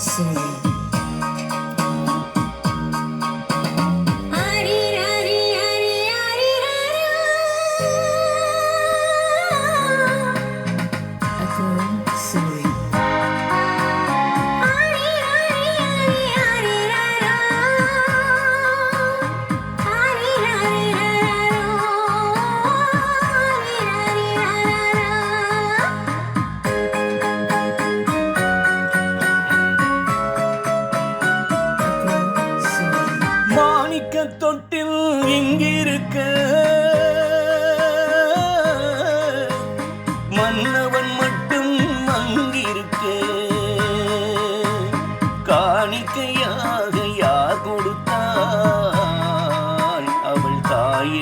See. மன்னவன் மட்டும் அங்கிருக்க. காணிக்கையாக யார் கொடுத்தால் அவள் தாய்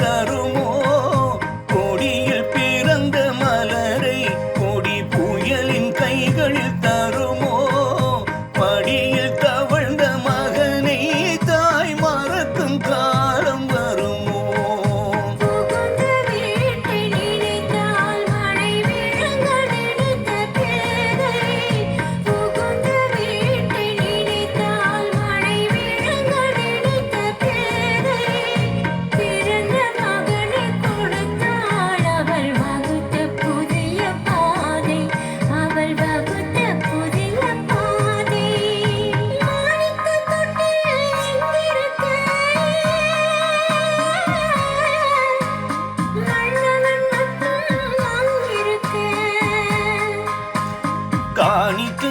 தருமோ? Juanito.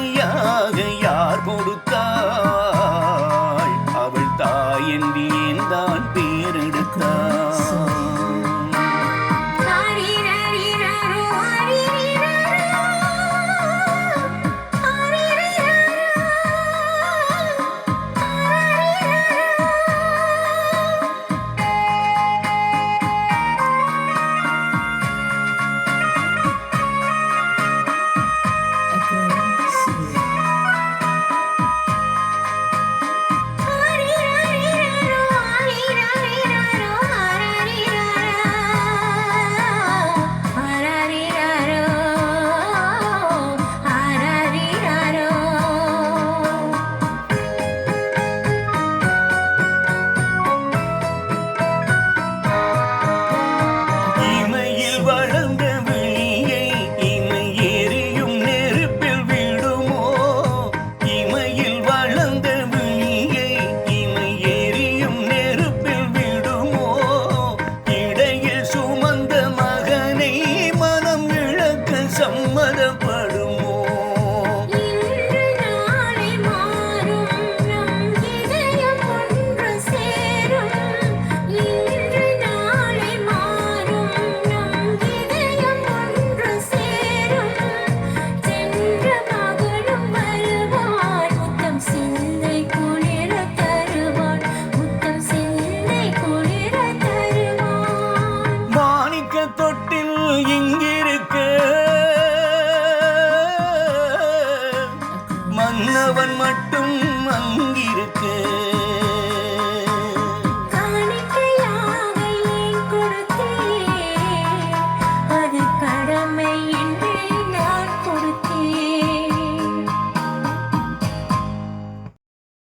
மன்னவன் மட்டும் அங்கிருக்கேன்